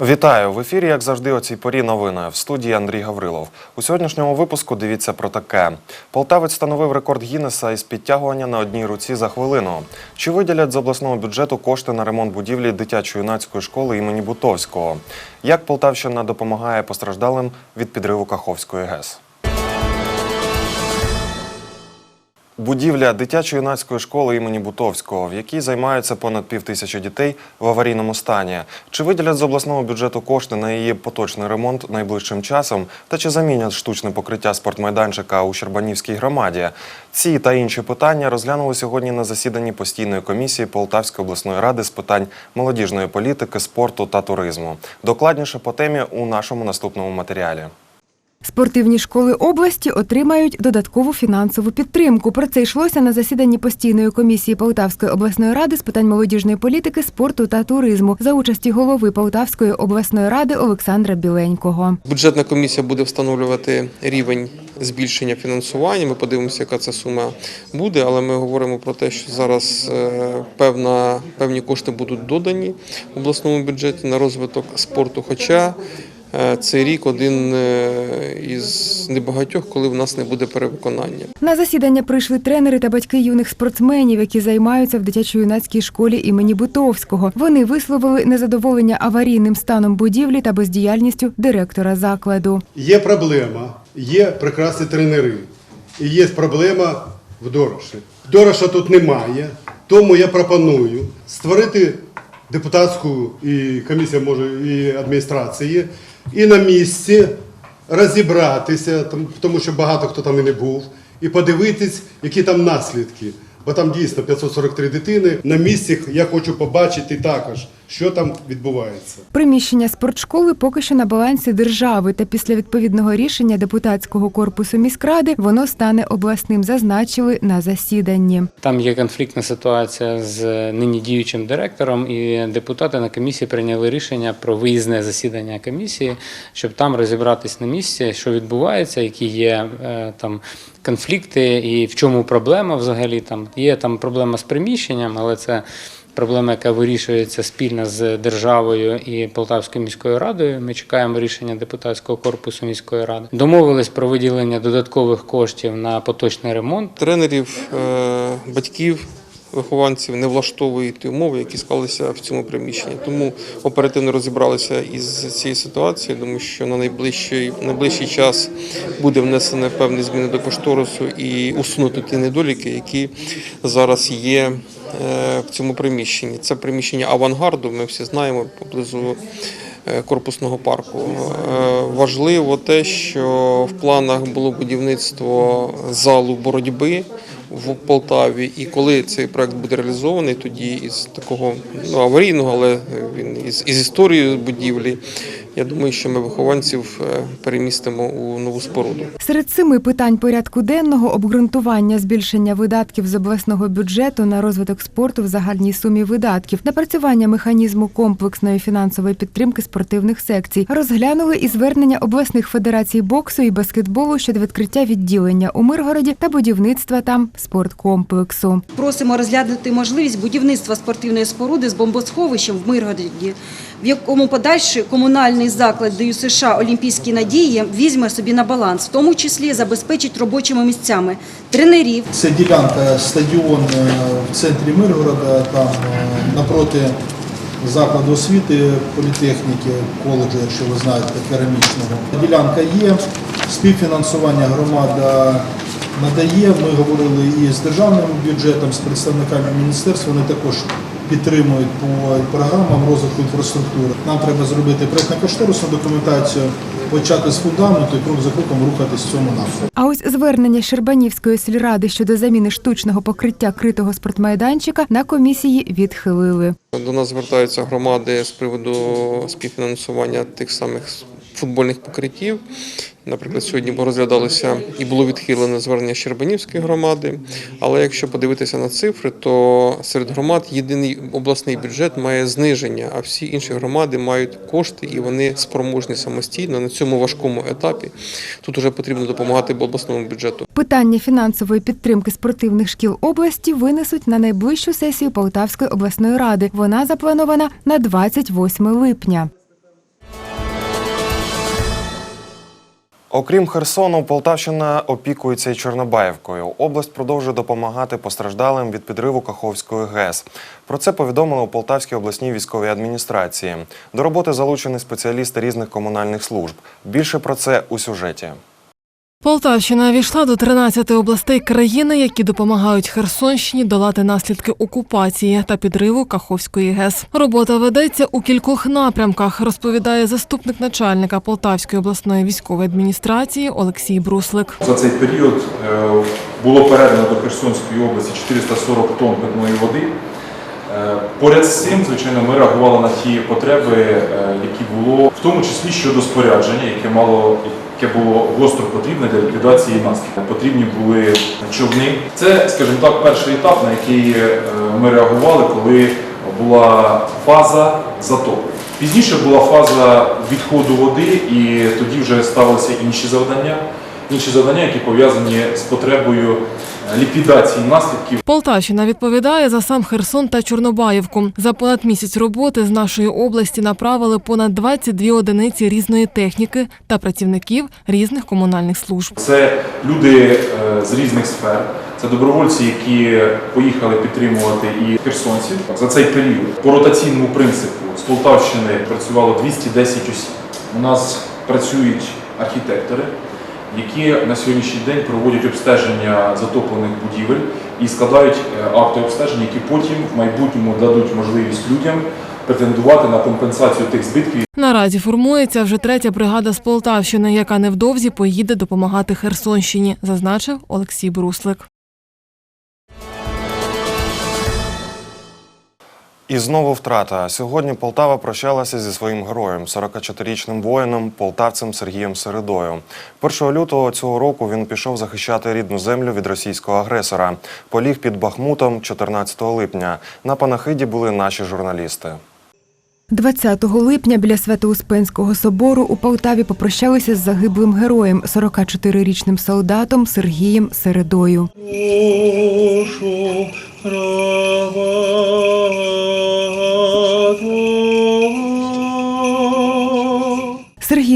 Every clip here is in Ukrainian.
Вітаю в ефірі, як завжди, о цій порі новини. В студії Андрій Гаврилов. У сьогоднішньому випуску дивіться про таке: Полтавець встановив рекорд Гіннеса із підтягування на одній руці за хвилину. Чи виділять з обласного бюджету кошти на ремонт будівлі дитячо-юнацької школи імені Бутовського? Як Полтавщина допомагає постраждалим від підриву Каховської ГЕС? Будівля дитячо-юнацької школи імені Бутовського, в якій займаються понад пів тисячі дітей в аварійному стані. Чи виділять з обласного бюджету кошти на її поточний ремонт найближчим часом? Та чи замінять штучне покриття спортмайданчика у Щербанівській громаді? Ці та інші питання розглянули сьогодні на засіданні постійної комісії Полтавської обласної ради з питань молодіжної політики, спорту та туризму. Докладніше по темі у нашому наступному матеріалі. Спортивні школи області отримають додаткову фінансову підтримку. Про це йшлося на засіданні постійної комісії Полтавської обласної ради з питань молодіжної політики, спорту та туризму за участі голови Полтавської обласної ради Олександра Біленького. Бюджетна комісія буде встановлювати рівень збільшення фінансування. Ми подивимося, яка ця сума буде, але ми говоримо про те, що зараз е, певна, певні кошти будуть додані в обласному бюджеті на розвиток спорту. Хоча цей рік один е, із небагатьох, коли в нас не буде перевиконання. На засідання прийшли тренери та батьки юних спортсменів, які займаються в дитячо-юнацькій школі імені Бутовського. Вони висловили незадоволення аварійним станом будівлі та бездіяльністю директора закладу. Є проблема, є прекрасні тренери. І є проблема в Дороші. Дороша тут немає, тому я пропоную створити депутатську і комісія може і адміністрації, і на місці розібратися, тому що багато хто там і не був, і подивитись, які там наслідки. Бо там дійсно 543 дитини. На місці я хочу побачити також, що там відбувається. Приміщення спортшколи поки що на балансі держави, та після відповідного рішення депутатського корпусу міськради воно стане обласним, зазначили на засіданні. Там є конфліктна ситуація з нині діючим директором, і депутати на комісії прийняли рішення про виїзне засідання комісії, щоб там розібратись на місці, що відбувається, які є е, там конфлікти і в чому проблема взагалі. Там є там проблема з приміщенням, але це. Проблема, яка вирішується спільно з державою і Полтавською міською радою. Ми чекаємо рішення депутатського корпусу міської ради. Домовились про виділення додаткових коштів на поточний ремонт. Тренерів, е, батьків, вихованців не влаштовують ті умови, які склалися в цьому приміщенні. Тому оперативно розібралися із цією сіитуацією. Думаю, що на найближчий, найближчий час буде внесено певні зміни до кошторису і усунути ті недоліки, які зараз є е, в цьому приміщенні. Це приміщення авангарду. Ми всі знаємо поблизу е, корпусного парку. Е, Важливо те, що в планах було будівництво залу боротьби в Полтаві, і коли цей проект буде реалізований, тоді із такого ну, аварійного, але він із, із історією будівлі. Я думаю, що ми вихованців е, перемістимо у нову споруду. Серед семи питань порядку денного обґрунтування збільшення видатків з обласного бюджету на розвиток спорту в загальній сумі видатків, напрацювання механізму комплексної фінансової підтримки спортивних секцій, розглянули і звернення обласних федерацій боксу і баскетболу щодо відкриття відділення у Миргороді та будівництва там спорткомплексу. Просимо розглянути можливість будівництва спортивної споруди з бомбосховищем в Миргороді, в якому подальший комунальний заклад ДЮСШ США Олімпійські надії візьме собі на баланс, в тому числі забезпечить робочими місцями тренерів, Це ділянка стадіон е, в центрі Миргорода, там е, напроти закладу освіти, політехніки, коледжу, якщо ви знаєте, керамічного. Ділянка є, співфінансування громада надає. Ми говорили і з державним бюджетом, з представниками міністерства, вони також підтримують по програмам розвитку інфраструктури. Нам треба зробити проєктно-кошторисну документацію, почати з фундаменту і крок за кроком рухатись в цьому напрямку. А ось звернення Щербанівської сільради щодо заміни штучного покриття критого спортмайданчика на комісії відхилили. До нас звертаються громади з приводу співфінансування тих самих футбольних покриттів. Наприклад, сьогодні розглядалося і було відхилене звернення Щербанівської громади. Але якщо подивитися на цифри, то серед громад єдиний обласний бюджет має зниження, а всі інші громади мають кошти і вони спроможні самостійно на цьому важкому етапі. Тут вже потрібно допомагати обласному бюджету. Питання фінансової підтримки спортивних шкіл області винесуть на найближчу сесію Полтавської обласної ради. Вона запланована на 28 липня. Окрім Херсону, Полтавщина опікується і Чорнобаївкою. Область продовжує допомагати постраждалим від підриву Каховської ГЕС. Про це повідомили у Полтавській обласній військовій адміністрації. До роботи залучені спеціалісти різних комунальних служб. Більше про це у сюжеті. Полтавщина війшла до 13 областей країни, які допомагають Херсонщині долати наслідки окупації та підриву Каховської ГЕС. Робота ведеться у кількох напрямках, розповідає заступник начальника Полтавської обласної військової адміністрації Олексій Бруслик. За цей період е, було передано до Херсонської області 440 тонн питної води. Е, Поряд з цим, звичайно, ми реагували на ті потреби, е, які було, в тому числі щодо спорядження, яке мало яке було гостро потрібне для ліквідації наслідків. Потрібні були човни. Це, скажімо так, перший етап, на який е, ми реагували, коли була фаза затопу. Пізніше була фаза відходу води, і тоді вже ставилися інші завдання. Інші завдання, які пов'язані з потребою е, ліквідації наслідків Полтавщина відповідає за сам Херсон та Чорнобаївку. За понад місяць роботи з нашої області направили понад 22 одиниці різної техніки та працівників різних комунальних служб. Це люди е, з різних сфер, це добровольці, які поїхали підтримувати і херсонців. За цей період по ротаційному принципу з Полтавщини працювало 210 осіб. У нас працюють архітектори, які на сьогоднішній день проводять обстеження затоплених будівель і складають е, акти обстеження, які потім в майбутньому дадуть можливість людям претендувати на компенсацію тих збитків, Наразі формується вже третя бригада з Полтавщини, яка невдовзі поїде допомагати Херсонщині, зазначив Олексій Бруслик. І знову втрата. Сьогодні Полтава прощалася зі своїм героєм, 44-річним воїном, полтавцем Сергієм Середою. 1 лютого цього року він пішов захищати рідну землю від російського агресора. Поліг під Бахмутом 14 липня. На панахиді були наші журналісти. 20 липня біля Свято-Успенського собору у Полтаві попрощалися з загиблим героєм, 44-річним солдатом Сергієм Середою.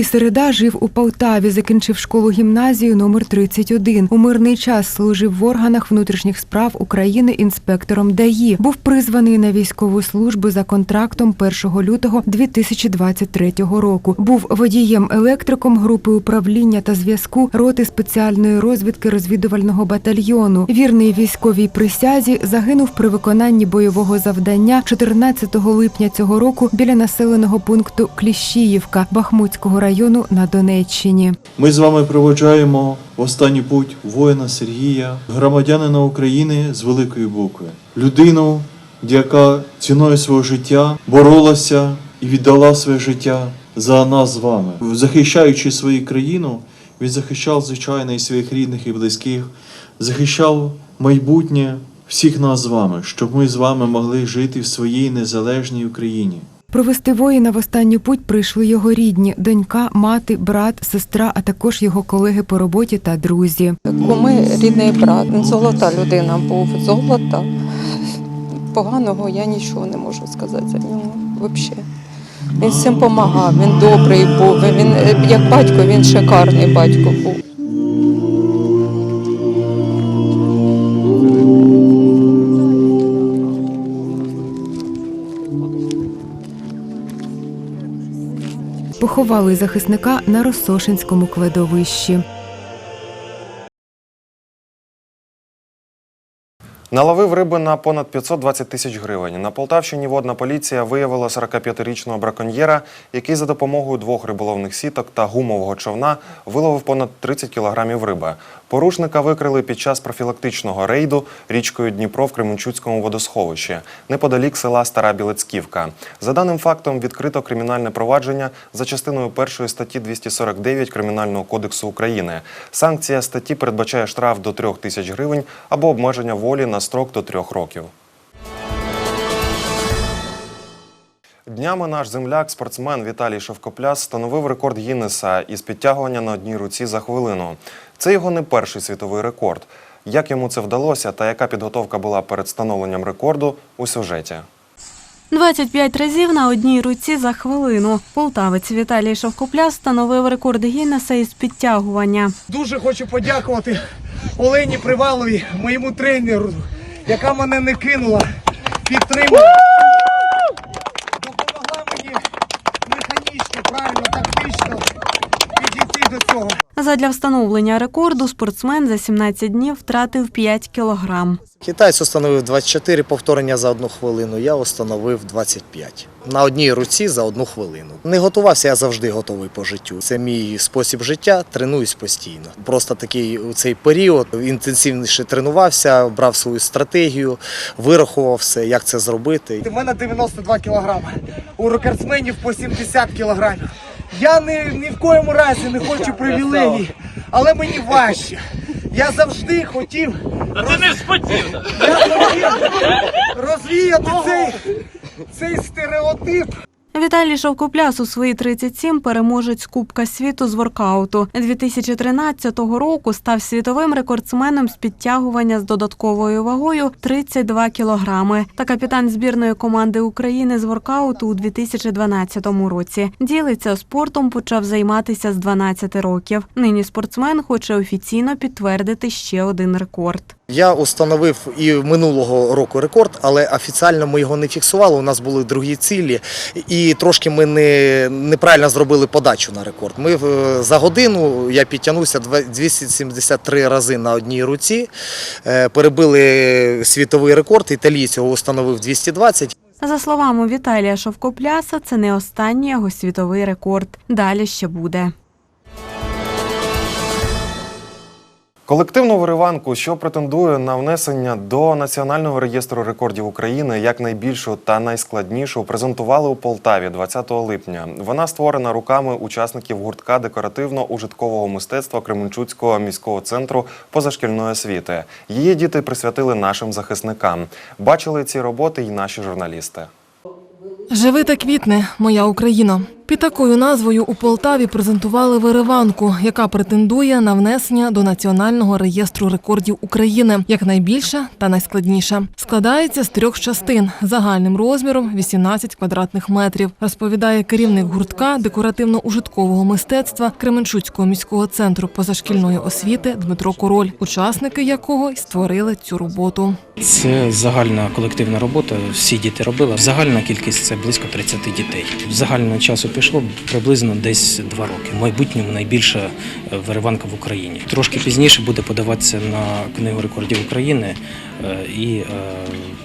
Сергій Середа жив у Полтаві, закінчив школу гімназію номер 31. У мирний час служив в органах внутрішніх справ України інспектором ДАІ. Був призваний на військову службу за контрактом 1 лютого 2023 року. Був водієм-електриком групи управління та зв'язку роти спеціальної розвідки розвідувального батальйону. Вірний військовій присязі загинув при виконанні бойового завдання 14 липня цього року біля населеного пункту Кліщіївка Бахмутського району на Донеччині. Ми з вами проводжаємо в останній путь воїна Сергія, громадянина України з великої букви, людину, яка ціною свого життя боролася і віддала своє життя за нас з вами. Захищаючи свою країну, він захищав, звичайно, і своїх рідних і близьких, захищав майбутнє всіх нас з вами, щоб ми з вами могли жити в своїй незалежній Україні. Провести воїна в останню путь прийшли його рідні: донька, мати, брат, сестра, а також його колеги по роботі та друзі. Куми рідний брат, золота людина був, золота. Поганого я нічого не можу сказати за нього взагалі. Він всім допомагав, він добрий був, він як батько, він шикарний батько був. Поховали захисника на Росошинському кладовищі. Наловив риби на понад 520 тисяч гривень. На Полтавщині водна поліція виявила 45-річного браконьєра, який за допомогою двох риболовних сіток та гумового човна виловив понад 30 кілограмів риби. Порушника викрили під час профілактичного рейду річкою Дніпро в Кременчуцькому водосховищі, неподалік села Стара Білецьківка. За даним фактом відкрито кримінальне провадження за частиною першої статті 249 Кримінального кодексу України. Санкція статті передбачає штраф до 3 тисяч гривень або обмеження волі на строк до 3 років. Днями наш земляк, спортсмен Віталій Шовкопляс встановив рекорд Гіннеса із підтягування на одній руці за хвилину. Це його не перший світовий рекорд. Як йому це вдалося та яка підготовка була перед встановленням рекорду у сюжеті. 25 разів на одній руці за хвилину. Полтавець Віталій Шовкопляс встановив рекорд Гіннеса із підтягування. Дуже хочу подякувати Олені Приваловій, моєму тренеру, яка мене не кинула, підтримала. Задля встановлення рекорду спортсмен за 17 днів втратив 5 кілограм. Китайць установив 24 повторення за одну хвилину, я установив 25. На одній руці за одну хвилину. Не готувався, я завжди готовий по життю. Це мій спосіб життя, тренуюсь постійно. Просто такий у цей період інтенсивніше тренувався, брав свою стратегію, вирахував все, як це зробити. У мене 92 кілограми, у рекордсменів по 70 кілограмів. Я ні, ні в коєму разі не хочу привілегій, але мені важче. Я завжди хотів. А ти не спотів! Я хотів розвіяти цей, цей стереотип. Віталій Шовкопляс у свої 37 переможець Кубка світу з воркауту. 2013 року став світовим рекордсменом з підтягування з додатковою вагою 32 кілограми та капітан збірної команди України з воркауту у 2012 році. Ділиться спортом, почав займатися з 12 років. Нині спортсмен хоче офіційно підтвердити ще один рекорд. Я установив і минулого року рекорд, але офіційно ми його не фіксували. У нас були другі цілі, і трошки ми не, неправильно зробили подачу на рекорд. Ми е, за годину я підтягнувся 273 рази на одній руці, е, перебили світовий рекорд, італієць його установив 220. За словами Віталія Шовкопляса, це не останній його світовий рекорд. Далі ще буде. Колективну вириванку, що претендує на внесення до Національного реєстру рекордів України як найбільшу та найскладнішу, презентували у Полтаві 20 липня. Вона створена руками учасників гуртка декоративно-ужиткового мистецтва Кременчуцького міського центру позашкільної освіти. Її діти присвятили нашим захисникам. Бачили ці роботи й наші журналісти. Живи та квітне, моя Україна. Під такою назвою у Полтаві презентували вириванку, яка претендує на внесення до Національного реєстру рекордів України як найбільша та найскладніша. Складається з трьох частин загальним розміром 18 квадратних метрів. Розповідає керівник гуртка декоративно-ужиткового мистецтва Кременчуцького міського центру позашкільної освіти Дмитро Король, учасники якого й створили цю роботу. Це загальна колективна робота. Всі діти робили. Загальна кількість це близько 30 дітей. Загального часу пішло приблизно десь два роки. В майбутньому найбільша е, вириванка в Україні. Трошки пізніше буде подаватися на книгу рекордів України, е, і е,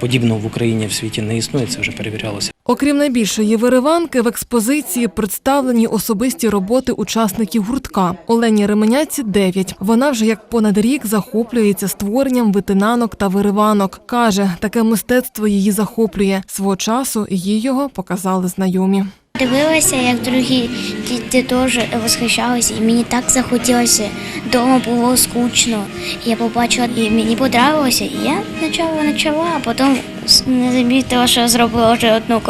подібного в Україні в світі не існує. Це вже перевірялося. Окрім найбільшої вириванки, в експозиції представлені особисті роботи учасників гуртка. Олені Ременяці 9. Вона вже як понад рік захоплюється створенням витинанок та вириванок. Каже, таке мистецтво її захоплює. Свого часу їй його показали знайомі. Дивилася, як другі діти теж восхищалися, і мені так захотілося. Дома було скучно. Я побачила, і мені подобалося. І я спочатку почала, а потім не замітила, що зробила вже одну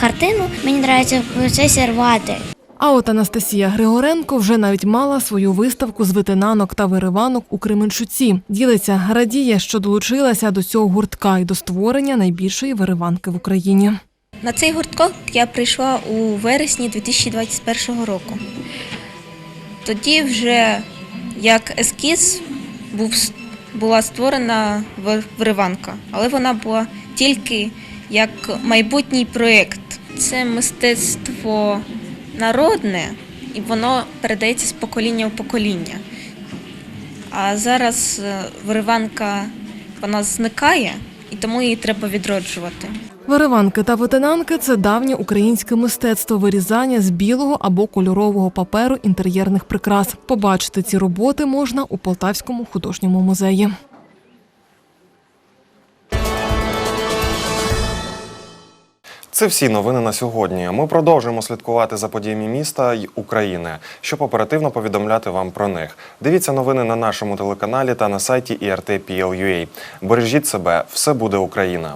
картину. Мені подобається процесі рвати. А от Анастасія Григоренко вже навіть мала свою виставку з витинанок та вириванок у Кременчуці. Ділиться, радіє, що долучилася до цього гуртка і до створення найбільшої вириванки в Україні. На цей гурток я прийшла у вересні 2021 року. Тоді вже як ескіз був, була створена вириванка, але вона була тільки як майбутній проєкт. Це мистецтво народне і воно передається з покоління в покоління. А зараз е, вириванка вона зникає, і тому її треба відроджувати. Вириванки та витинанки це давнє українське мистецтво вирізання з білого або кольорового паперу інтер'єрних прикрас. Побачити ці роботи можна у Полтавському художньому музеї. Це всі новини на сьогодні. Ми продовжуємо слідкувати за подіями міста й України, щоб оперативно повідомляти вам про них. Дивіться новини на нашому телеканалі та на сайті IRT.PL.UA. Бережіть себе, все буде Україна.